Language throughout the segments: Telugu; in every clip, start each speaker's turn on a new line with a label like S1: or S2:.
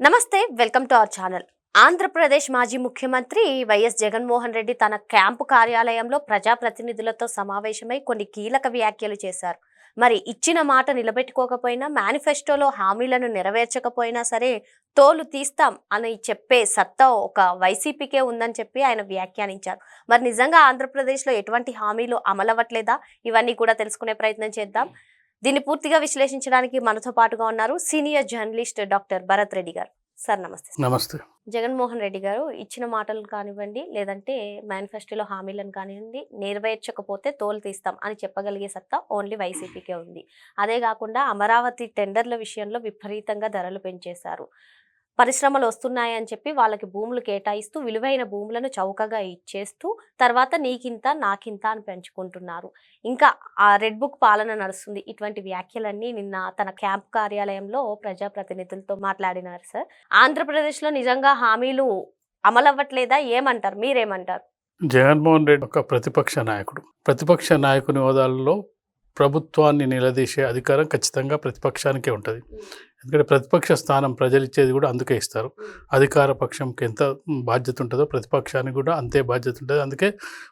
S1: నమస్తే welcome to our channel. Andhra Pradesh మాజీ ముఖ్యమంత్రి వైఎస్ జగన్మోహన్ రెడ్డి తన క్యాంపు కార్యాలయంలో ప్రజాప్రతినిధులతో సమావేశమై కొన్ని కీలక వ్యాఖ్యలు చేశారు. మరి ఇచ్చిన మాట నిలబెట్టుకోకపోయినా మేనిఫెస్టోలో హామీలను నెరవేర్చకపోయినా సరే తోలు తీస్తాం అని చెప్పే సత్తా ఒక వైసీపీకే ఉందని చెప్పి ఆయన వ్యాఖ్యానించారు. మరి నిజంగా ఆంధ్రప్రదేశ్లో ఎటువంటి హామీలు అమలవ్వట్లేదా? ఇవన్నీ కూడా తెలుసుకునే ప్రయత్నం చేద్దాం. దీన్ని పూర్తిగా విశ్లేషించడానికి మనతో పాటుగా ఉన్నారు senior journalist doctor Bharat Reddy garu. Sir నమస్తే
S2: నమస్తే.
S1: జగన్మోహన్ రెడ్డి గారు ఇచ్చిన మాటలు కానివ్వండి లేదంటే మేనిఫెస్టోలో హామీలను కానివ్వండి నెరవేర్చకపోతే తోలు తీస్తాం అని చెప్పగలిగే సత్తా ఓన్లీ వైసీపీకే ఉంది. అదే కాకుండా అమరావతి టెండర్ల విషయంలో విపరీతంగా ధరలు పెంచేశారు. పరిశ్రమలు వస్తున్నాయని చెప్పి వాళ్ళకి భూములు కేటాయిస్తూ విలువైన భూములను చౌకగా ఇచ్చేస్తూ తర్వాత నీకింత నాకింత అని పెంచుకుంటున్నారు. ఇంకా ఆ రెడ్ బుక్ పాలన నడుస్తుంది. ఇటువంటి వ్యాఖ్యలన్నీ నిన్న తన క్యాంప్ కార్యాలయంలో ప్రజాప్రతినిధులతో మాట్లాడినారు సార్. ఆంధ్రప్రదేశ్లో నిజంగా హామీలు అమలవ్వట్లేదా? ఏమంటారు? మీరేమంటారు?
S2: జగన్మోహన్ రెడ్డి ఒక ప్రతిపక్ష నాయకుడు. ప్రతిపక్ష నాయకుని హోదాల్లో ప్రభుత్వాన్ని నిలదీసే అధికారం ఖచ్చితంగా ప్రతిపక్షానికే ఉంటుంది. ఎందుకంటే ప్రతిపక్ష స్థానం ప్రజలు ఇచ్చేది కూడా అందుకే ఇస్తారు. అధికార పక్షంకి ఎంత బాధ్యత ఉంటుందో ప్రతిపక్షానికి కూడా అంతే బాధ్యత ఉంటుంది. అందుకే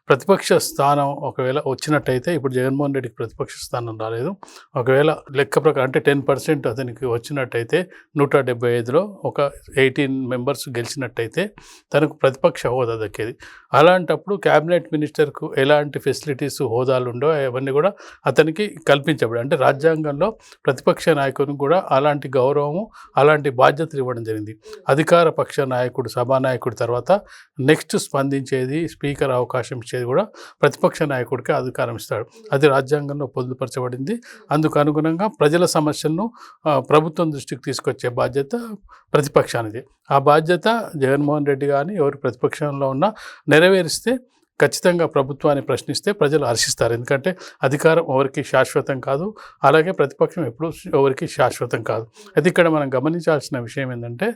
S2: ప్రతిపక్ష స్థానం ఒకవేళ వచ్చినట్టయితే ఇప్పుడు జగన్మోహన్ రెడ్డికి ప్రతిపక్ష స్థానం రాలేదు. ఒకవేళ లెక్క ప్రకారం అంటే టెన్ పర్సెంట్ అతనికి వచ్చినట్టయితే నూట డెబ్బై ఐదులో ఒక ఎయిటీన్ మెంబర్స్ గెలిచినట్టయితే తనకు ప్రతిపక్ష హోదా దక్కేది. అలాంటప్పుడు క్యాబినెట్ మినిస్టర్కు ఎలాంటి ఫెసిలిటీస్ హోదాలు ఉండో అవన్నీ కూడా అతనికి కల్పించబడి అంటే రాజ్యాంగంలో ప్రతిపక్ష నాయకునికి కూడా అలాంటి గౌరవము అలాంటి బాధ్యతలు ఇవ్వడం జరిగింది. అధికార పక్ష నాయకుడు సభానాయకుడి తర్వాత నెక్స్ట్ స్పందించేది స్పీకర్ అవకాశం ఇచ్చేది కూడా ప్రతిపక్ష నాయకుడికి అధికారం ఇస్తాడు. అది రాజ్యాంగంలో పొందుపరచబడింది. అందుకు అనుగుణంగా ప్రజల సమస్యలను ప్రభుత్వం దృష్టికి తీసుకొచ్చే బాధ్యత ప్రతిపక్షానిది. ఆ బాధ్యత జగన్మోహన్ రెడ్డి కానీ ఎవరు ప్రతిపక్షంలో ఉన్నా నెరవేరిస్తే ఖచ్చితంగా ప్రభుత్వాన్ని ప్రశ్నిస్తే ప్రజలు హర్షిస్తారు. ఎందుకంటే అధికారం ఎవరికి శాశ్వతం కాదు. అలాగే ప్రతిపక్షం ఎప్పుడూ ఎవరికి శాశ్వతం కాదు. అయితే ఇక్కడ మనం గమనించాల్సిన విషయం ఏంటంటే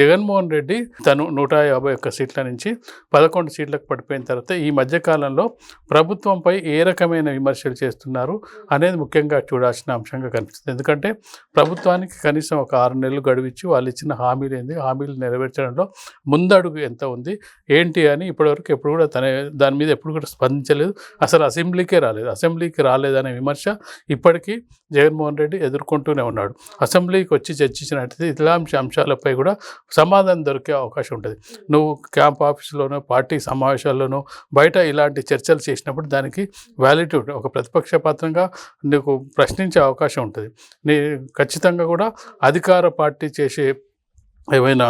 S2: జగన్మోహన్ రెడ్డి తను నూట యాభై ఒక్క సీట్ల నుంచి పదకొండు సీట్లకు పడిపోయిన తర్వాత ఈ మధ్యకాలంలో ప్రభుత్వంపై ఏ రకమైన విమర్శలు చేస్తున్నారు అనేది ముఖ్యంగా చూడాల్సిన అంశంగా కనిపిస్తుంది. ఎందుకంటే ప్రభుత్వానికి కనీసం ఒక ఆరు నెలలు గడువిచ్చి వాళ్ళు ఇచ్చిన హామీలు ఏంది? హామీలు నెరవేర్చడంలో ముందడుగు ఎంత ఉంది? ఏంటి అని ఇప్పటివరకు ఎప్పుడు కూడా తన దాని మీద ఎప్పుడు కూడా స్పందించలేదు. అసలు అసెంబ్లీకే రాలేదు. అసెంబ్లీకి రాలేదనే విమర్శ ఇప్పటికీ జగన్మోహన్ రెడ్డి ఎదుర్కొంటూనే ఉన్నాడు. అసెంబ్లీకి వచ్చి చర్చించినట్టయితే ఇలాంటి అంశాలపై కూడా సమాధానం దొరికే అవకాశం ఉంటుంది. నువ్వు క్యాంప్ ఆఫీసులోనో పార్టీ సమావేశాల్లోనో బయట ఇలాంటి చర్చలు చేసినప్పుడు దానికి వ్యాలిటీ ఉంటుంది. ఒక ప్రతిపక్ష పాత్రంగా నీకు ప్రశ్నించే అవకాశం ఉంటుంది. నీ ఖచ్చితంగా కూడా అధికార పార్టీ చేసే ఏవైనా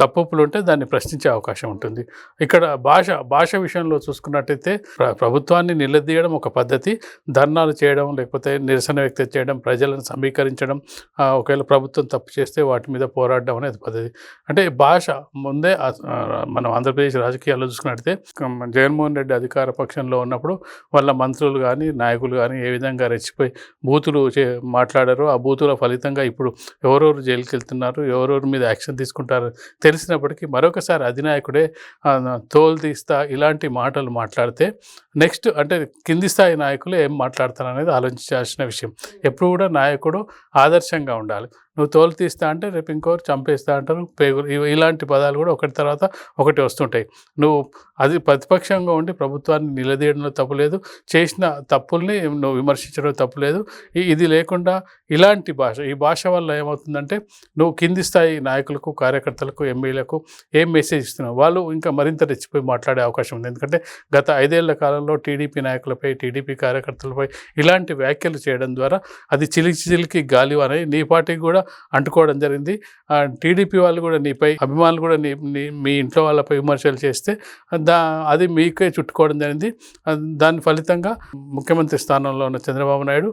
S2: తప్పులు ఉంటే దాన్ని ప్రశ్నించే అవకాశం ఉంటుంది. ఇక్కడ భాష భాష విషయంలో చూసుకున్నట్టయితే ప్రభుత్వాన్ని నిలదీయడం ఒక పద్ధతి ధర్నాలు చేయడం లేకపోతే నిరసన వ్యక్తం చేయడం ప్రజలను సమీకరించడం ఒకవేళ ప్రభుత్వం తప్పు చేస్తే వాటి మీద పోరాడడం అనేది పద్ధతి. అంటే భాష ముందే మనం ఆంధ్రప్రదేశ్ రాజకీయాల్లో చూసుకున్నట్టయితే జగన్మోహన్ రెడ్డి అధికార పక్షంలో ఉన్నప్పుడు వాళ్ళ మంత్రులు కానీ నాయకులు కానీ ఏ విధంగా రెచ్చిపోయి బూతులు చే మాట్లాడారో ఆ బూతుల ఫలితంగా ఇప్పుడు ఎవరెవరు జైలుకి వెళ్తున్నారు ఎవరెవరి మీద యాక్షన్ తీసుకుంటారు. తెలిసినప్పటికీ మరొకసారి అధినాయకుడే తోలు తీస్తా ఇలాంటి మాటలు మాట్లాడితే నెక్స్ట్ అంటే కింది స్థాయి నాయకులు ఏం మాట్లాడతారు అనేది ఆలోచించాల్సిన విషయం. ఎప్పుడు కూడా నాయకుడు ఆదర్శంగా ఉండాలి. నువ్వు తోలు తీస్తా అంటే రేపు ఇంకోరు చంపేస్తా అంటారు. పేగులు ఇలాంటి పదాలు కూడా ఒకటి తర్వాత ఒకటి వస్తుంటాయి. నువ్వు అది ప్రతిపక్షంగా ఉండి ప్రభుత్వాన్ని నిలదీయడంలో తప్పులేదు చేసిన తప్పుల్ని నువ్వు విమర్శించడం తప్పులేదు ఇది లేకుండా ఇలాంటి భాష ఈ భాష వల్ల ఏమవుతుందంటే నువ్వు కింది స్థాయి నాయకులకు కార్యకర్తలకు ఎమ్మెల్యేలకు ఏం మెసేజ్ ఇస్తున్నావు? వాళ్ళు ఇంకా మరింత రెచ్చిపోయి మాట్లాడే అవకాశం ఉంది. ఎందుకంటే గత ఐదేళ్ళ కాలంలో టీడీపీ నాయకులపై టీడీపీ కార్యకర్తలపై ఇలాంటి వ్యాఖ్యలు చేయడం ద్వారా అది చిలికి చిలికి గాలి అని నీ పార్టీకి కూడా అంటుకోవడం జరిగింది. టీడీపీ వాళ్ళు కూడా నీపై అభిమానులు కూడా నీ మీ ఇంట్లో వాళ్ళపై విమర్శలు చేస్తే దా అది మీకే చుట్టుకోవడం జరిగింది. దాని ఫలితంగా ముఖ్యమంత్రి స్థానంలో ఉన్న చంద్రబాబు నాయుడు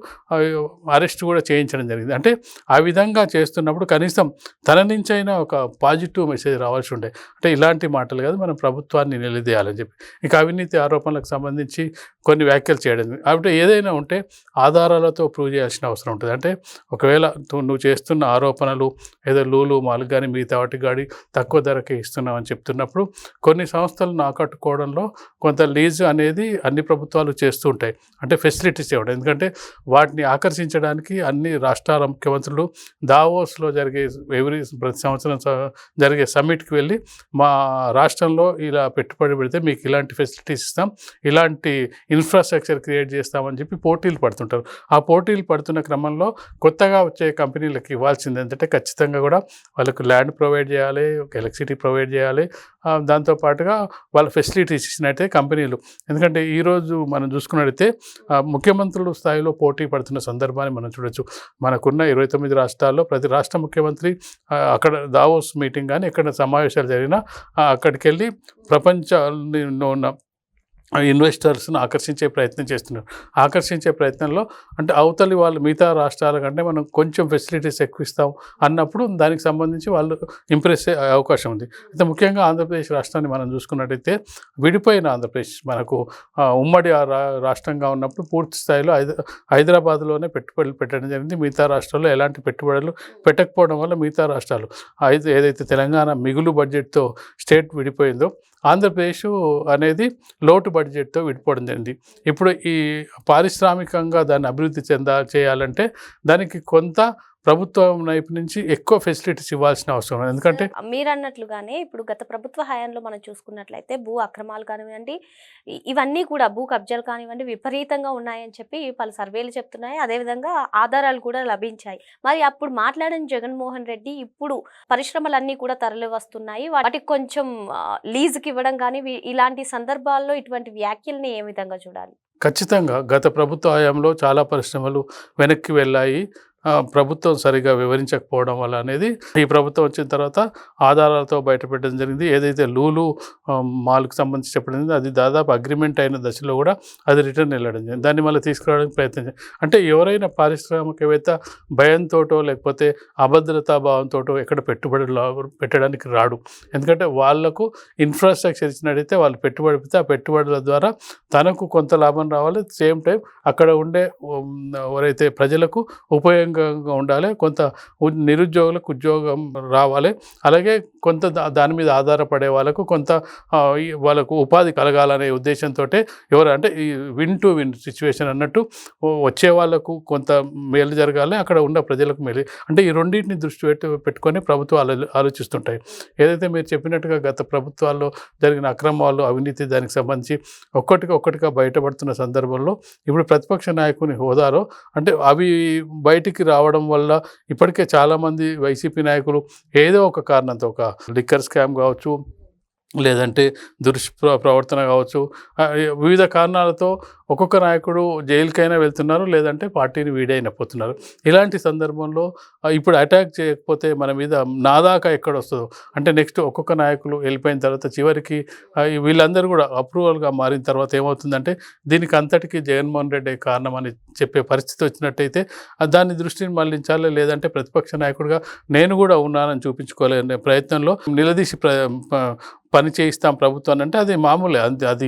S2: అరెస్ట్ కూడా చేయించడం జరిగింది. అంటే ఆ విధంగా చేస్తున్నప్పుడు కనీసం తన నుంచి అయినా ఒక పాజిటివ్ మెసేజ్ రావాల్సి ఉండే. అంటే ఇలాంటి మాటలు కాదు మనం ప్రభుత్వాన్ని నిలదీయాలని చెప్పి. ఇక అవినీతి ఆరోపణలకు సంబంధించి కొన్ని వ్యాఖ్యలు చేయడం కాబట్టి ఏదైనా ఉంటే ఆధారాలతో ప్రూవ్ చేయాల్సిన అవసరం ఉంటుంది. అంటే ఒకవేళ నువ్వు చేస్తున్న ఆరోపణలు ఏదో లూలు మాలు కానీ మిగతా వాటి గాడి తక్కువ ధరకే ఇస్తున్నామని చెప్తున్నప్పుడు కొన్ని సంస్థలను ఆకట్టుకోవడంలో కొంత లీజు అనేది అన్ని ప్రభుత్వాలు చేస్తూ ఉంటాయి. అంటే ఫెసిలిటీస్ ఇవ్వడం. ఎందుకంటే వాటిని ఆకర్షించడానికి అన్ని రాష్ట్రాల ముఖ్యమంత్రులు దావోస్లో జరిగే ఎవ్రీ ప్రతి సంవత్సరం స- జరిగే సమ్మిట్కి వెళ్ళి మా రాష్ట్రంలో ఇలా పెట్టుబడి పెడితే మీకు ఇలాంటి ఫెసిలిటీస్ ఇస్తాం. ఇలాంటి ఇన్ఫ్రాస్ట్రక్చర్ క్రియేట్ చేస్తామని చెప్పి పోటీలు పడుతుంటారు. ఆ పోటీలు పడుతున్న క్రమంలో కొత్తగా వచ్చే కంపెనీలకు ఇవ్వాల్సింది ఏంటంటే ఖచ్చితంగా కూడా వాళ్ళకు ల్యాండ్ ప్రొవైడ్ చేయాలి ఎలక్ట్రిసిటీ ప్రొవైడ్ చేయాలి. దాంతోపాటుగా దాంతో పాటుగా వాళ్ళ ఫెసిలిటీస్ ఇచ్చినట్టే కంపెనీలు. ఎందుకంటే ఈరోజు మనం చూసుకున్నట్టయితే ఆ, ముఖ్యమంత్రుల స్థాయిలో పోటీ పడుతున్న సందర్భాన్ని మనం చూడొచ్చు. మనకున్న ఇరవై తొమ్మిది రాష్ట్రాల్లో ప్రతి రాష్ట్ర ముఖ్యమంత్రి అక్కడ దావోస్ మీటింగ్ కానీ ఎక్కడ సమావేశాలు జరిగినా అక్కడికి వెళ్ళి ప్రపంచంలో ఉన్న ఇన్వెస్టర్స్ను ఆకర్షించే ప్రయత్నం చేస్తున్నారు. ఆకర్షించే ప్రయత్నంలో అంటే అవతలి వాళ్ళు మిగతా రాష్ట్రాల కంటే మనం కొంచెం ఫెసిలిటీస్ ఎక్కువ ఇస్తాం అన్నప్పుడు దానికి సంబంధించి వాళ్ళు ఇంప్రెస్ అయ్యే అవకాశం ఉంది. అయితే ముఖ్యంగా ఆంధ్రప్రదేశ్ రాష్ట్రాన్ని మనం చూసుకున్నట్టయితే విడిపోయిన ఆంధ్రప్రదేశ్ మనకు ఉమ్మడి ఆ రాష్ట్రంగా ఉన్నప్పుడు పూర్తి స్థాయిలో హైద హైదరాబాద్లోనే పెట్టుబడులు పెట్టడం జరిగింది. మిగతా రాష్ట్రాల్లో ఎలాంటి పెట్టుబడులు పెట్టకపోవడం వల్ల మిగతా రాష్ట్రాలు అయితే ఏదైతే తెలంగాణ మిగులు బడ్జెట్తో స్టేట్ విడిపోయిందో ఆంధ్రప్రదేశ్ అనేది లోటు బడ్జెట్తో విడిపోవడం జరిగింది. ఇప్పుడు ఈ పారిశ్రామికంగా దాన్ని అభివృద్ధి చెందా చేయాలంటే దానికి కొంత ప్రభుత్వం వైపు నుంచి ఎక్కువ ఫెసిలిటీస్ ఇవ్వాల్సిన అవసరం ఎందుకంటే
S1: మీరు అన్నట్లుగానే ఇప్పుడు గత ప్రభుత్వ హయాంలో మనం చూసుకున్నట్లయితే భూ అక్రమాలు కానివ్వండి ఇవన్నీ కూడా భూ కబ్జాలు కానివ్వండి విపరీతంగా ఉన్నాయని చెప్పి పలు సర్వేలు చెప్తున్నాయి. అదేవిధంగా ఆధారాలు కూడా లభించాయి. మరి అప్పుడు మాట్లాడిన జగన్మోహన్ రెడ్డి ఇప్పుడు పరిశ్రమలన్నీ కూడా తరలి వస్తున్నాయి. వాటికి కొంచెం లీజుకి ఇవ్వడం కానీ ఇలాంటి సందర్భాల్లో ఇటువంటి వ్యాఖ్యల్ని ఏ విధంగా చూడాలి?
S2: ఖచ్చితంగా గత ప్రభుత్వ హయాంలో చాలా పరిశ్రమలు వెనక్కి వెళ్ళాయి. ప్రభుత్వం సరిగా వివరించకపోవడం వల్ల అనేది ఈ ప్రభుత్వం వచ్చిన తర్వాత ఆధారాలతో బయటపెట్టడం జరిగింది. ఏదైతే లూలు మాల్కి సంబంధించి చెప్పడం అది దాదాపు అగ్రిమెంట్ అయిన దశలో కూడా అది రిటర్న్ వెళ్ళడం జరిగింది. దాన్ని మళ్ళీ తీసుకురావడానికి ప్రయత్నం అంటే ఎవరైనా పారిశ్రామికవేత్త భయంతోటో లేకపోతే అభద్రతా భావంతోటో ఎక్కడ పెట్టుబడులు పెట్టడానికి రాడు. ఎందుకంటే వాళ్ళకు ఇన్ఫ్రాస్ట్రక్చర్ ఇచ్చినట్టయితే వాళ్ళు పెట్టుబడి పెడితే ఆ పెట్టుబడుల ద్వారా తనకు కొంత లాభం రావాలి. సేమ్ టైం అక్కడ ఉండే ఎవరైతే ప్రజలకు ఉపయోగంగా ఉండాలి కొంత ఉ- నిరుద్యోగులకు ఉద్యోగం రావాలి. అలాగే కొంత దా- దాని మీద ఆధారపడే వాళ్ళకు కొంత వాళ్ళకు ఉపాధి కలగాలనే ఉద్దేశంతో ఎవరు అంటే ఈ విన్ టు విన్ సిచ్యువేషన్ అన్నట్టు వచ్చే వాళ్ళకు కొంత మేలు జరగాలి అక్కడ ఉన్న ప్రజలకు మేలు. అంటే ఈ రెండింటిని దృష్టి పెట్టి పెట్టుకొని ప్రభుత్వాలు ఆలోచిస్తుంటాయి. ఏదైతే మీరు చెప్పినట్టుగా గత ప్రభుత్వాల్లో జరిగిన అక్రమాలు అవినీతి దానికి సంబంధించి ఒక్కటికి ఒక్కటిగా బయటపడుతున్న సందర్భంలో ఇప్పుడు ప్రతిపక్ష నాయకుని హోదాలో అంటే అవి బయటికి రావడం వల్ల ఇప్పటికే చాలామంది వైసీపీ నాయకులు ఏదో ఒక కారణంతో ఒక లిక్కర్ స్కామ్ కావచ్చు లేదంటే దుష్ప్ర ప్రవర్తన కావచ్చు వివిధ కారణాలతో ఒక్కొక్క నాయకుడు జైలుకైనా వెళ్తున్నారు లేదంటే పార్టీని వీడైనా పోతున్నారు. ఇలాంటి సందర్భంలో ఇప్పుడు అటాక్ చేయకపోతే మన మీద నాదాకా ఎక్కడ వస్తుందో అంటే నెక్స్ట్ ఒక్కొక్క నాయకులు వెళ్ళిపోయిన తర్వాత చివరికి వీళ్ళందరూ కూడా అప్రూవల్గా మారిన తర్వాత ఏమవుతుందంటే దీనికి అంతటికీ జగన్మోహన్ రెడ్డి కారణం అని చెప్పే పరిస్థితి వచ్చినట్టయితే దాని దాన్ని దృష్టిని మళ్ళించాలి? లేదంటే ప్రతిపక్ష నాయకుడిగా నేను కూడా ఉన్నానని చూపించుకోలేని ప్రయత్నంలో నిలదీసి ప్ర ప- పని చేయిస్తాం ప్రభుత్వాన్ని అంటే అది మామూలే. అది అది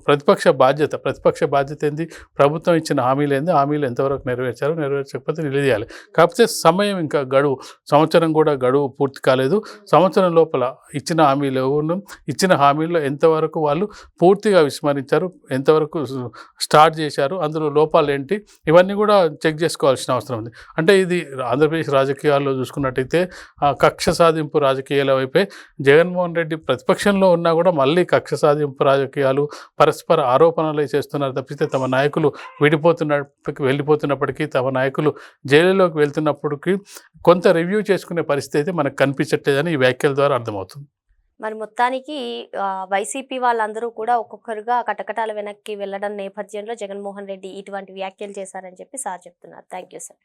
S2: ప్రతిపక్ష బాధ్యత ప్రతిపక్ష బాధ్యత ఏంది? ప్రభుత్వం ఇచ్చిన హామీలు ఏంది? హామీలు ఎంతవరకు నెరవేర్చారో నెరవేర్చకపోతే నిలదీయాలి. కాకపోతే సమయం ఇంకా గడువు సంవత్సరం కూడా గడువు పూర్తి కాలేదు. సంవత్సరం లోపల ఇచ్చిన హామీలు ఇచ్చిన హామీల్లో ఎంతవరకు వాళ్ళు పూర్తిగా విస్మరించారు? ఎంతవరకు స్టార్ట్ చేశారు? అందులో లోపాలు ఏంటి? ఇవన్నీ కూడా చెక్ చేసుకోవాల్సిన అవసరం ఉంది. అంటే ఇది ఆంధ్రప్రదేశ్ రాజకీయాల్లో చూసుకున్నట్టయితే ఆ, కక్ష సాధింపు రాజకీయాల వైపే జగన్మోహన్ రెడ్డి ప్రతిపక్షంలో ఉన్నా కూడా మళ్ళీ కక్ష సాధింపు రాజకీయాలు పరస్పర ఆరోపణలు చేస్తున్నారు తప్పితే తమ నాయకులు విడిపోతున్నప్పటికీ వెళ్ళిపోతున్నప్పటికీ తమ నాయకులు జైలులోకి వెళ్తున్నప్పటికీ కొంత రివ్యూ చేసుకునే పరిస్థితి అయితే మనకు కనిపించట్లేదని ఈ వ్యాఖ్యల ద్వారా అర్థమవుతుంది.
S1: మరి మొత్తానికి వైసీపీ వాళ్ళందరూ కూడా ఒక్కొక్కరుగా కటకటాల వెనక్కి వెళ్ళడం నేపథ్యంలో జగన్మోహన్ రెడ్డి ఇటువంటి వ్యాఖ్యలు చేశారని చెప్పి సార్ చెప్తున్నారు. Thank you sir.